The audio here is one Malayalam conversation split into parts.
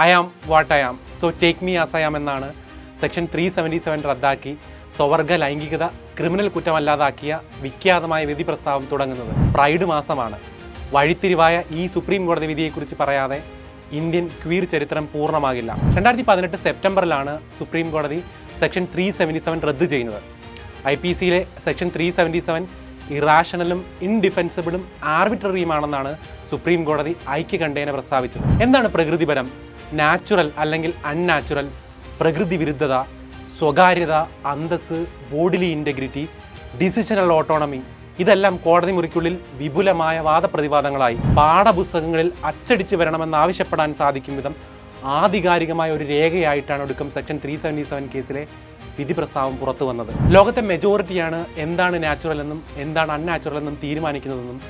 I am what I am so take me as I am എന്നാണ് സെക്ഷൻ ത്രീ സെവന്റി സെവൻ റദ്ദാക്കി സ്വവർഗ ലൈംഗികത ക്രിമിനൽ കുറ്റമല്ലാതാക്കിയ വിഖ്യാതമായ വിധി പ്രസ്താവം തുടങ്ങുന്നത്. പ്രൈഡ് മാസമാണ്. വഴിത്തിരിവായ ഈ സുപ്രീം കോടതി വിധിയെക്കുറിച്ച് പറയാതെ ഇന്ത്യൻ ക്വീർ ചരിത്രം പൂർണമാകില്ല. രണ്ടായിരത്തി പതിനെട്ട് സെപ്റ്റംബറിലാണ് സുപ്രീം കോടതി സെക്ഷൻ ത്രീ സെവന്റി സെവൻ റദ്ദ് ചെയ്യുന്നത്. ഐ പി സിയിലെ സെക്ഷൻ ത്രീ സെവന്റി സെവൻ ഇറാഷണലും ഇൻഡിഫെൻസിബിളും ആർബിട്രറിയുമാണെന്നാണ് സുപ്രീം കോടതി ഐക്യകണ്ഠേന പ്രസ്താവിച്ചത്. എന്താണ് പ്രകൃതിപരം? നാച്ചുറൽ അല്ലെങ്കിൽ അൺനാച്ചുറൽ പ്രകൃതി വിരുദ്ധത സ്വകാര്യത അന്തസ് ബോഡിലി ഇന്റഗ്രിറ്റി ഡിസിഷണൽ ഓട്ടോണമി ഇതെല്ലാം കോടതി മുറിക്കുള്ളിൽ വിപുലമായ വാദപ്രതിവാദങ്ങളായി പാഠപുസ്തകങ്ങളിൽ അച്ചടിച്ച് വരണമെന്ന് ആവശ്യപ്പെടാൻ സാധിക്കും വിധം ആധികാരികമായ ഒരു രേഖയായിട്ടാണ് ഒടുക്കം സെക്ഷൻ ത്രീ സെവന്റി സെവൻ കേസിലെ വിധി പ്രസ്താവം പുറത്തു വന്നത്. ലോകത്തെ മെജോറിറ്റിയാണ് എന്താണ് നാച്ചുറൽ എന്നും എന്താണ് അൺനാച്ചുറൽ എന്നും തീരുമാനിക്കുന്നതെന്നും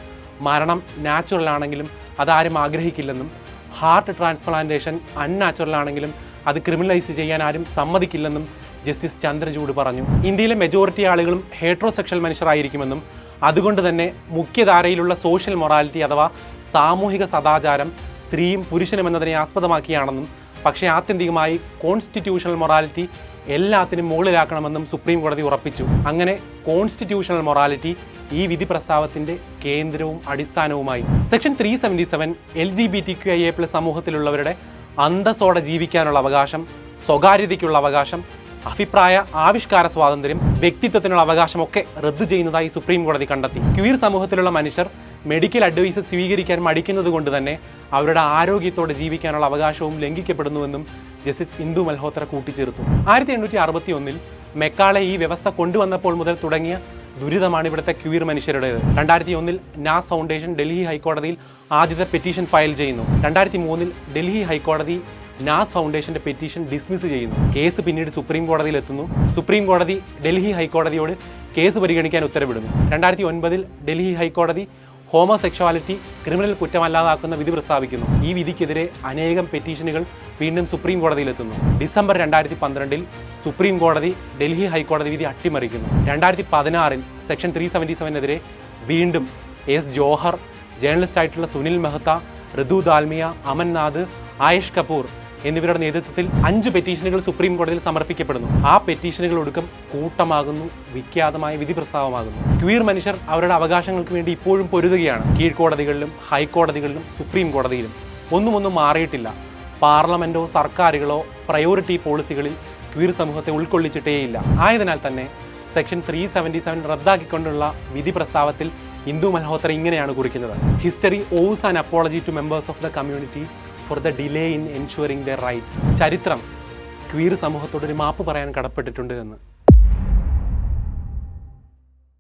മരണം നാച്ചുറൽ ആണെങ്കിലും അതാരും ആഗ്രഹിക്കില്ലെന്നും ഹാർട്ട് ട്രാൻസ്പ്ലാന്റേഷൻ അൺനാച്ചുറൽ ആണെങ്കിലും അത് ക്രിമിനലൈസ് ചെയ്യാൻ ആരും സമ്മതിക്കില്ലെന്നും ജസ്റ്റിസ് ചന്ദ്രചൂഡ് പറഞ്ഞു. ഇന്ത്യയിലെ മെജോറിറ്റി ആളുകളും ഹേട്രോസെക്ഷൽ മനുഷ്യരായിരിക്കുമെന്നും അതുകൊണ്ട് തന്നെ മുഖ്യധാരയിലുള്ള സോഷ്യൽ മൊറാലിറ്റി അഥവാ സാമൂഹിക സദാചാരം സ്ത്രീയും പുരുഷനും എന്നതിനെ ആസ്പദമാക്കിയാണെന്നും പക്ഷേ ആത്യന്തികമായി കോൺസ്റ്റിറ്റ്യൂഷണൽ മൊറാലിറ്റി എല്ലാത്തിനും മുകളിലാക്കണമെന്നും സുപ്രീം കോടതി ഉറപ്പിച്ചു. അങ്ങനെ കോൺസ്റ്റിറ്റ്യൂഷണൽ മൊറാലിറ്റി ഈ വിധി പ്രസ്താവത്തിന്റെ കേന്ദ്രവും അടിസ്ഥാനവുമായി. Section three seventy seven L G B T Q I A plus സമൂഹത്തിലുള്ളവരുടെ അന്തസ്സോടെ ജീവിക്കാനുള്ള അവകാശം സ്വകാര്യതയ്ക്കുള്ള അവകാശം അഭിപ്രായ ആവിഷ്കാര സ്വാതന്ത്ര്യം വ്യക്തിത്വത്തിനുള്ള അവകാശമൊക്കെ റദ്ദു ചെയ്യുന്നതായി സുപ്രീം കോടതി കണ്ടെത്തി. ക്യൂർ സമൂഹത്തിലുള്ള മനുഷ്യർ മെഡിക്കൽ അഡ്വൈസ് സ്വീകരിക്കാൻ മടിക്കുന്നത് കൊണ്ട് തന്നെ അവരുടെ ആരോഗ്യത്തോടെ ജീവിക്കാനുള്ള അവകാശവും ലംഘിക്കപ്പെടുന്നുവെന്നും ജസ്റ്റിസ് ഇന്ദു മൽഹോത്ര കൂട്ടിച്ചേർത്തു. ആയിരത്തി എണ്ണൂറ്റി അറുപത്തി ഒന്നിൽ മെക്കാളെ ഈ വ്യവസ്ഥ കൊണ്ടുവന്നപ്പോൾ മുതൽ തുടങ്ങിയ ദുരിതമാണ് ഇവിടുത്തെ ക്യൂർ മനുഷ്യരുടേത്. രണ്ടായിരത്തി ഒന്നിൽ നാസ് ഫൗണ്ടേഷൻ ഡൽഹി ഹൈക്കോടതിയിൽ ആദ്യത്തെ പെറ്റീഷൻ ഫയൽ ചെയ്യുന്നു. രണ്ടായിരത്തി മൂന്നിൽ ഡൽഹി ഹൈക്കോടതി നാസ് ഫൗണ്ടേഷന്റെ പെറ്റീഷൻ ഡിസ്മിസ് ചെയ്യുന്നു. കേസ് പിന്നീട് സുപ്രീം കോടതിയിൽ എത്തുന്നു സുപ്രീം കോടതി ഡൽഹി ഹൈക്കോടതിയോട് കേസ് പരിഗണിക്കാൻ ഉത്തരവിടുന്നു. രണ്ടായിരത്തി ഒൻപതിൽ ഡൽഹി ഹൈക്കോടതി ഹോമോസെക്ഷുവാലിറ്റി ക്രിമിനൽ കുറ്റമല്ലാതാക്കുന്ന വിധി പ്രസ്താവിക്കുന്നു. ഈ വിധിക്കെതിരെ അനേകം പെറ്റീഷനുകൾ വീണ്ടും സുപ്രീം കോടതിയിലെത്തുന്നു. ഡിസംബർ രണ്ടായിരത്തി പന്ത്രണ്ടിൽ സുപ്രീം കോടതി ഡൽഹി ഹൈക്കോടതി വിധി അട്ടിമറിക്കുന്നു. രണ്ടായിരത്തി പതിനാറിൽ സെക്ഷൻ ത്രീ സെവന്റി സെവനെതിരെ വീണ്ടും എസ് ജോഹർ ജേർണലിസ്റ്റ് ആയിട്ടുള്ള സുനിൽ മെഹ്ത്ത ഋതു ദാൽമിയ അമൻനാഥ് ആയുഷ് കപൂർ എന്നിവരുടെ നേതൃത്വത്തിൽ അഞ്ച് പെറ്റീഷനുകൾ സുപ്രീം കോടതിയിൽ സമർപ്പിക്കപ്പെടുന്നു. ആ പെറ്റീഷനുകൾ ഒടുക്കം കൂട്ടമാകുന്നു വിഖ്യാതമായ വിധി പ്രസ്താവമാകുന്നു ക്വീർ മനുഷ്യർ അവരുടെ അവകാശങ്ങൾക്ക് വേണ്ടി ഇപ്പോഴും പൊരുതുകയാണ്. കീഴ്ക്കോടതികളിലും ഹൈക്കോടതികളിലും സുപ്രീം കോടതിയിലും. ഒന്നും ഒന്നും മാറിയിട്ടില്ല. പാർലമെന്റോ സർക്കാരുകളോ പ്രയോറിറ്റി പോളിസികളിൽ ക്വീർ സമൂഹത്തെ ഉൾക്കൊള്ളിച്ചിട്ടേയില്ല. ആയതിനാൽ തന്നെ സെക്ഷൻ ത്രീ സെവന്റി സെവൻ റദ്ദാക്കിക്കൊണ്ടുള്ള വിധി പ്രസ്താവത്തിൽ ഇന്ദു മൽഹോത്ര ഇങ്ങനെയാണ് കുറിക്കുന്നത്. History owes and apology to members of the community for the delay in ensuring the rights ചരിത്രം ക്വീർ സമൂഹത്തോടൊരു മാപ്പ് പറയാൻ കടപ്പെട്ടിട്ടുണ്ട് എന്ന്.